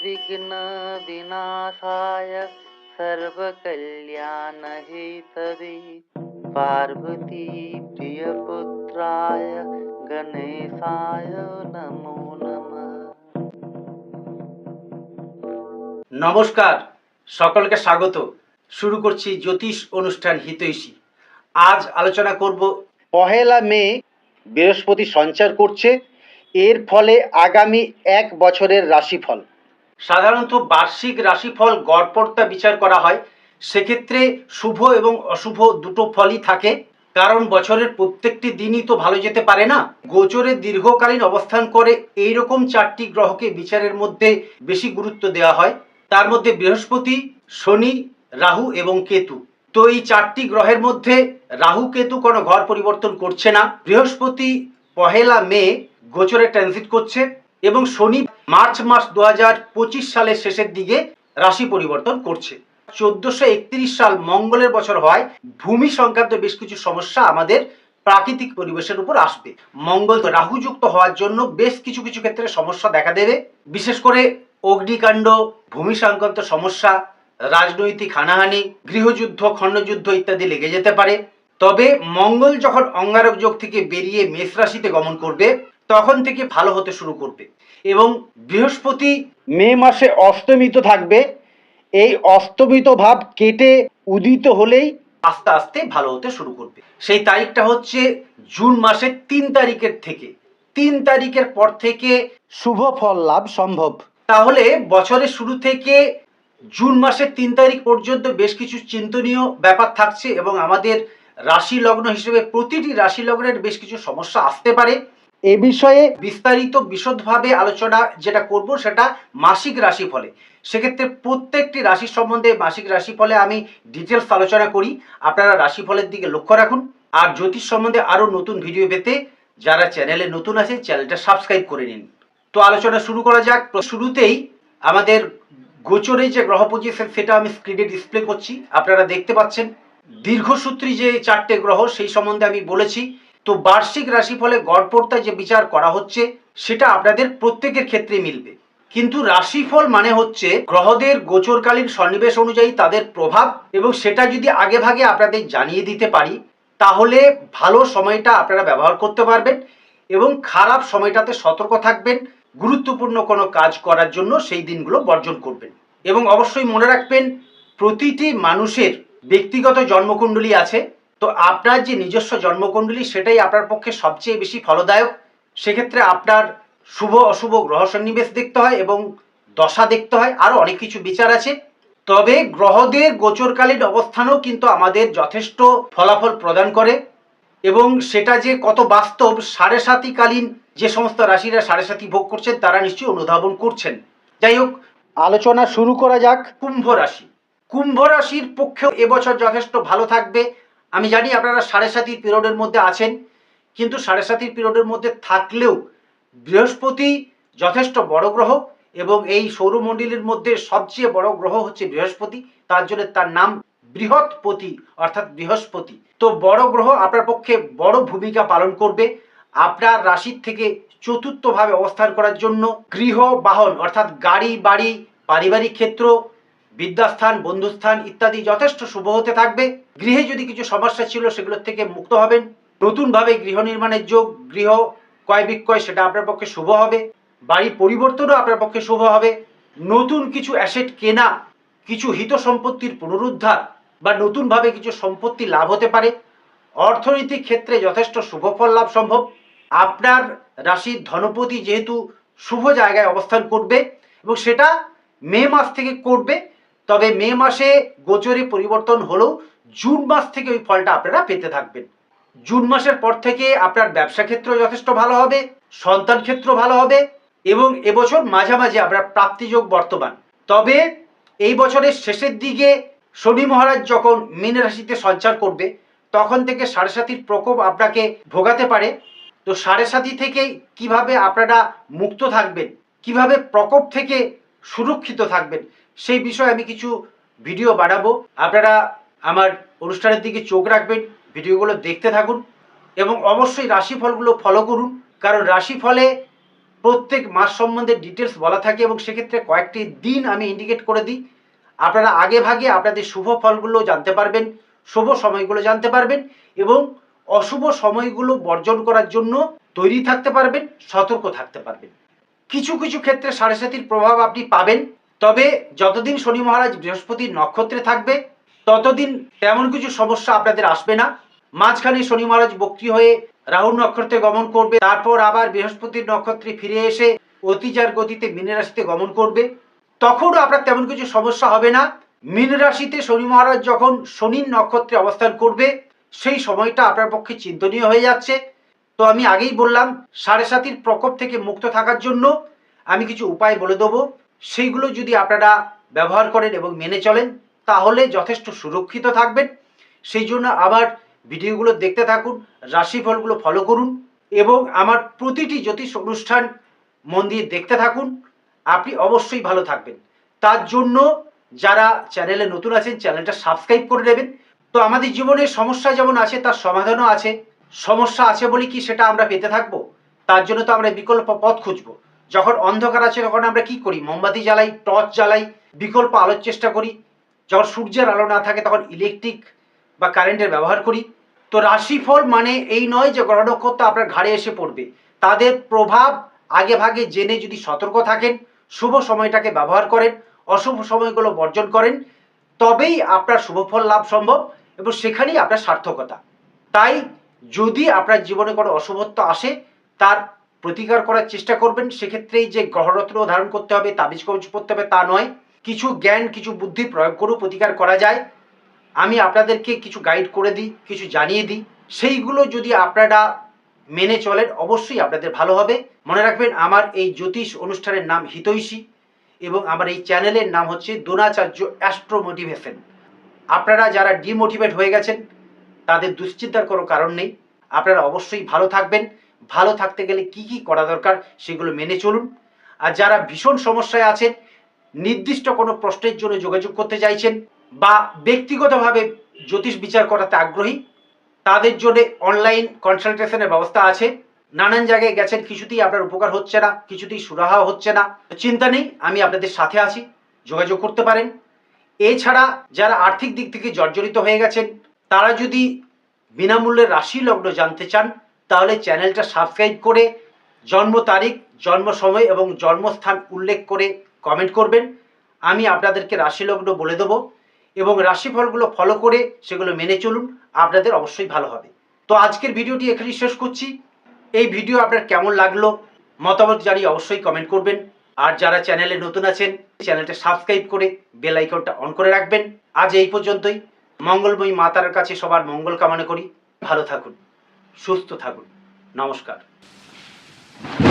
विघ्नविनाशाय सर्वकल्याणहेतवे पार्वती प्रियपुत्राय गणेशाय नमो नमः নমস্কার সকলকে স্বাগত শুরু করছি জ্যোতিষ অনুষ্ঠান হিতৈষী আজ আলোচনা করব পহেলা মে বৃহস্পতি সঞ্চার করছে এর ফলে আগামী এক বছরের রাশিফল সাধারণত বার্ষিক রাশিফল গড়পড়তা বিচার করা হয়। সেক্ষেত্রে শুভ এবং অশুভ দুটো ফলই থাকে। কারণ বছরের প্রত্যেকটি দিনই তো ভালো যেতে পারে না। গোচরে দীর্ঘকালীন অবস্থান করে এই রকম চারটি গ্রহকে বিচারের মধ্যে বেশি গুরুত্ব দেওয়া হয়। তার মধ্যে বৃহস্পতি, শনি, রাহু এবং কেতু। তো এই চারটি গ্রহের মধ্যে রাহু কেতু কোনো ঘর পরিবর্তন করছে না। বৃহস্পতি, পহেলা মে গোচরে ট্রানজিট করছে। এবং শনি মার্চ মাস দু সালের শেষের দিকে রাশি পরিবর্তন করছে। চোদ্দশো একত্রিশ সাল মঙ্গলের বছর হয়, ভূমি সংক্রান্ত বেশ কিছু সমস্যা আমাদের প্রাকৃতিক পরিবেশের উপর আসবে। মঙ্গল রাহুযুক্ত হওয়ার জন্য বেশ কিছু কিছু ক্ষেত্রে সমস্যা দেখা দেবে। বিশেষ করে অগ্নিকাণ্ড, ভূমি সংক্রান্ত সমস্যা, রাজনৈতিক হানাহানি, গৃহযুদ্ধ, খণ্ডযুদ্ধ ইত্যাদি লেগে যেতে পারে। তবে মঙ্গল যখন অঙ্গারক যোগ থেকে বেরিয়ে মেষ রাশিতে গমন করবে তখন থেকে ভালো হতে শুরু করবে এবং বৃহস্পতি মে মাসে অস্তমিত থাকবে। এই অস্তমিত ভাব কেটে উদিত হলেই আস্তে আস্তে ভালো হতে শুরু করবে। সেই তারিখটা হচ্ছে জুন মাসের তিন তারিখের থেকে। তিন তারিখের পর থেকে শুভ ফল লাভ সম্ভব। তাহলে বছরের শুরু থেকে জুন মাসের তিন তারিখ পর্যন্ত বেশ কিছু চিন্তনীয় ব্যাপার থাকছে এবং আমাদের রাশি লগ্ন হিসেবে প্রতিটি রাশি লগ্নের বেশ কিছু সমস্যা আসতে পারে। এ বিষয়ে বিস্তারিত বিশদভাবে আলোচনা যেটা করব সেটা মাসিক রাশিফলে। সেক্ষেত্রে প্রত্যেকটি রাশি সম্বন্ধে মাসিক রাশিফলে আমি ডিটেলস আলোচনা করি। আপনারা রাশিফলের দিকে লক্ষ্য রাখুন। আর জ্যোতিষ সম্বন্ধে আরও নতুন ভিডিও পেতে যারা চ্যানেলে নতুন আছে, চ্যানেলটা সাবস্ক্রাইব করে নিন। তো আলোচনা শুরু করা যাক। শুরুতেই আমাদের গোচরে যে গ্রহ পজিশন সেটা আমি স্ক্রিনে ডিসপ্লে করছি। আপনারা দেখতে পাচ্ছেন, দীর্ঘসূত্রী যে চারটে গ্রহ, সেই সম্বন্ধে আমি বলেছি। তো বার্ষিক রাশিফলে গড়পড়তায় যে বিচার করা হচ্ছে, সেটা আপনাদের প্রত্যেকের ক্ষেত্রে মিলবে। কিন্তু রাশিফল মানে হচ্ছে গ্রহদের গোচরকালীন সন্নিবেশ অনুযায়ী তাদের প্রভাব, এবং সেটা যদি আগে ভাগে আপনাদের জানিয়ে দিতে পারি, তাহলে ভালো সময়টা আপনারা ব্যবহার করতে পারবেন, এবং খারাপ সময়টাতে সতর্ক থাকবেন, গুরুত্বপূর্ণ কোনো কাজ করার জন্য সেই দিনগুলো বর্জন করবেন। এবং অবশ্যই মনে রাখবেন, প্রতিটি মানুষের ব্যক্তিগত জন্মকুণ্ডলী আছে তো আপনার যে নিজস্ব জন্মকুণ্ডলী সেটাই আপনার পক্ষে সবচেয়ে বেশি ফলদায়ক। সেক্ষেত্রে আপনার শুভ অশুভ গ্রহ সন্নিবেশ দেখতে হয় এবং দশা দেখতে হয় আরও অনেক কিছু বিচার আছে। তবে গ্রহদের গোচরকালীন অবস্থানও কিন্তু আমাদের যথেষ্ট ফলাফল প্রদান করে এবং সেটা যে কত বাস্তব সাড়ে সাতিকালীন যে সমস্ত রাশিরা সাড়ে সাতি ভোগ করছেন তারা নিশ্চয়ই অনুধাবন করছেন। যাই হোক আলোচনা শুরু করা যাক। কুম্ভ রাশি। কুম্ভ রাশির পক্ষেও এবছর যথেষ্ট ভালো থাকবে। আমি জানি আপনারা সাড়ে সাতির পিরিয়ডের মধ্যে আছেন, কিন্তু সাড়ে সাতির পিরিয়ডের মধ্যে থাকলেও বৃহস্পতি যথেষ্ট বড় গ্রহ এবং এই সৌরমণ্ডলীর মধ্যে সবচেয়ে বড় গ্রহ হচ্ছে বৃহস্পতি, তার জন্য তার নাম বৃহৎপতি অর্থাৎ বৃহস্পতি। তো বড় গ্রহ আপনার পক্ষে বড় ভূমিকা পালন করবে আপনার রাশির থেকে চতুর্থভাবে অবস্থান করার জন্য গৃহ বাহন অর্থাৎ গাড়ি, বাড়ি, পারিবারিক ক্ষেত্র বিদ্যাস্থান, বন্ধুস্থান ইত্যাদি যথেষ্ট শুভ হতে থাকবে। গৃহে যদি কিছু সমস্যা ছিল সেগুলোর থেকে মুক্ত হবেন। নতুনভাবে গৃহ নির্মাণের যোগ, গৃহ ক্রয় বিক্রয় সেটা আপনার পক্ষে শুভ হবে। বাড়ি পরিবর্তনও আপনার পক্ষে শুভ হবে। নতুন কিছু অ্যাসেট কেনা, কিছু হিত সম্পত্তির পুনরুদ্ধার বা নতুনভাবে কিছু সম্পত্তি লাভ হতে পারে। অর্থনৈতিক ক্ষেত্রে যথেষ্ট শুভ ফল লাভ সম্ভব। আপনার রাশির ধনপতি যেহেতু শুভ জায়গায় অবস্থান করবে এবং সেটা মে মাস থেকে করবে। তবে মে মাসে গোচরে পরিবর্তন হলেও জুন মাস থেকে ওই ফলটা আপনারা পেতে থাকবেন। জুন মাসের পর থেকে আপনার ব্যবসা ক্ষেত্র যথেষ্ট ভালো হবে, সন্তান ক্ষেত্র ভালো হবে এবং এবছর মাঝামাঝি আপনার প্রাপ্তিযোগ বর্তমান। তবে এই বছরের শেষের দিকে শনি মহারাজ যখন মীন রাশিতে সঞ্চার করবে, তখন থেকে সাড়ে সাতির প্রকোপ আপনাকে ভোগাতে পারে। তো সাড়ে সাতি থেকে কীভাবে আপনারা মুক্ত থাকবেন, কীভাবে প্রকোপ থেকে সুরক্ষিত থাকবেন সেই বিষয়ে আমি কিছু ভিডিও বানাবো। আপনারা আমার অনুষ্ঠানের দিকে চোখ রাখবেন, ভিডিওগুলো দেখতে থাকুন এবং অবশ্যই রাশিফলগুলো ফলো করুন। কারণ রাশিফলে প্রত্যেক মাস সম্বন্ধে ডিটেলস বলা থাকে এবং সেক্ষেত্রে কয়েকটি দিন আমি ইন্ডিকেট করে দিই। আপনারা আগে ভাগে আপনাদের শুভ ফলগুলো জানতে পারবেন, শুভ সময়গুলো জানতে পারবেন এবং অশুভ সময়গুলো বর্জন করার জন্য তৈরি থাকতে পারবেন, সতর্ক থাকতে পারবেন। কিছু কিছু ক্ষেত্রে সাড়ে সাতির প্রভাব আপনি পাবেন। তবে যতদিন শনি মহারাজ বৃহস্পতির নক্ষত্রে থাকবে, ততদিন তেমন কিছু সমস্যা আপনাদের আসবে না। মাঝখানে শনি মহারাজ বক্রি হয়ে রাহুর নক্ষত্রে গমন করবে, তারপর আবার বৃহস্পতির নক্ষত্রে ফিরে এসে অতিচার গতিতে মীন রাশিতে গমন করবে। তখনও আপনার তেমন কিছু সমস্যা হবে না। মীন রাশিতে শনি মহারাজ যখন শনির নক্ষত্রে অবস্থান করবে, সেই সময়টা আপনার পক্ষে চিন্তনীয় হয়ে যাচ্ছে। তো আমি আগেই বললাম, সাড়ে সাতির প্রকোপ থেকে মুক্ত থাকার জন্য আমি কিছু উপায় বলে দেবো। সেইগুলো যদি আপনারা ব্যবহার করেন এবং মেনে চলেন, তাহলে যথেষ্ট সুরক্ষিত থাকবেন। সেই জন্য আমার ভিডিওগুলো দেখতে থাকুন, রাশিফলগুলো ফলো করুন এবং আমার প্রতিটি জ্যোতিষ অনুষ্ঠান মন দিয়ে দেখতে থাকুন। আপনি অবশ্যই ভালো থাকবেন। তার জন্য যারা চ্যানেলে নতুন আছেন, চ্যানেলটা সাবস্ক্রাইব করে নেবেন। তো আমাদের জীবনে সমস্যা যেমন আছে, তার সমাধানও আছে। সমস্যা আছে বলে কি সেটা আমরা পেতে থাকব? তার জন্য তো আমরা বিকল্প পথ খুঁজবো। যখন অন্ধকার আছে, তখন আমরা কি করি? মোমবাতি জ্বালাই, টর্চ জ্বালাই, বিকল্প আলোর চেষ্টা করি। যখন সূর্যের আলো না থাকে, তখন ইলেকট্রিক বা কারেন্টের ব্যবহার করি। তো রাশিফল মানে এই নয় যে গ্রহ নক্ষত্র আপনার ঘাড়ে এসে পড়বে। তাদের প্রভাব আগে ভাগে জেনে যদি সতর্ক থাকেন, শুভ সময়টাকে ব্যবহার করেন, অশুভ সময়গুলো বর্জন করেন, তবেই আপনার শুভফল লাভ সম্ভব এবং সেখানেই আপনার সার্থকতা। তাই যদি আপনার জীবনে কোনো অশুভত্ব আসে, তার প্রতিকার করার চেষ্টা করবেন, সেক্ষেত্রেই যে গ্রহরত্ন ধারণ করতে হবে তাবিজ কবচ করতে হবে তা নয়। কিছু জ্ঞান, কিছু বুদ্ধি প্রয়োগ করেও প্রতিকার করা যায়। আমি আপনাদেরকে কিছু গাইড করে দিই, কিছু জানিয়ে দিই। সেইগুলো যদি আপনারা মেনে চলেন, অবশ্যই আপনাদের ভালো হবে। মনে রাখবেন, আমার এই জ্যোতিষ অনুষ্ঠানের নাম হিতৈষী এবং আমার এই চ্যানেলের নাম হচ্ছে দ্রোণাচার্য অ্যাস্ট্রো মোটিভেশন। আপনারা যারা ডিমোটিভেট হয়ে গেছেন, তাদের দুশ্চিন্তার কোনো কারণ নেই। আপনারা অবশ্যই ভালো থাকবেন। ভালো থাকতে গেলে কি কি করা দরকার সেগুলো মেনে চলুন। আর যারা ভীষণ সমস্যায় আছেন, নির্দিষ্ট কোনো প্রশ্নের জন্য যোগাযোগ করতে চাইছেন বা ব্যক্তিগতভাবে জ্যোতিষ বিচার করাতে আগ্রহী, তাদের জন্য অনলাইন কনসালটেশনের ব্যবস্থা আছে। নানান জায়গায় গেছেন, কিছুতেই আপনার উপকার হচ্ছে না, কিছুতেই সুরাহা হচ্ছে না। চিন্তা নেই, আমি আপনাদের সাথে আছি, যোগাযোগ করতে পারেন। এছাড়া যারা আর্থিক দিক থেকে জর্জরিত হয়ে গেছেন, তারা যদি বিনামূল্যে রাশি লগ্ন জানতে চান তাহলে চ্যানেলটা সাবস্ক্রাইব করে জন্ম তারিখ, জন্ম সময় এবং জন্মস্থান উল্লেখ করে কমেন্ট করবেন। আমি আপনাদেরকে রাশিলগ্ন বলে দেবো এবং রাশিফলগুলো ফলো করে সেগুলো মেনে চলুন, আপনাদের অবশ্যই ভালো হবে। তো আজকের ভিডিওটি এখানেই শেষ করছি। এই ভিডিও আপনার কেমন লাগল মতামত জানিয়ে অবশ্যই কমেন্ট করবেন। আর যারা চ্যানেলে নতুন আছেন, চ্যানেলটা সাবস্ক্রাইব করে বেল আইকনটা অন করে রাখবেন। আজ এই পর্যন্তই। মঙ্গলময়ী মাতার কাছে সবার মঙ্গল কামনা করি। ভালো থাকুন। সুস্থ থাকুন। নমস্কার।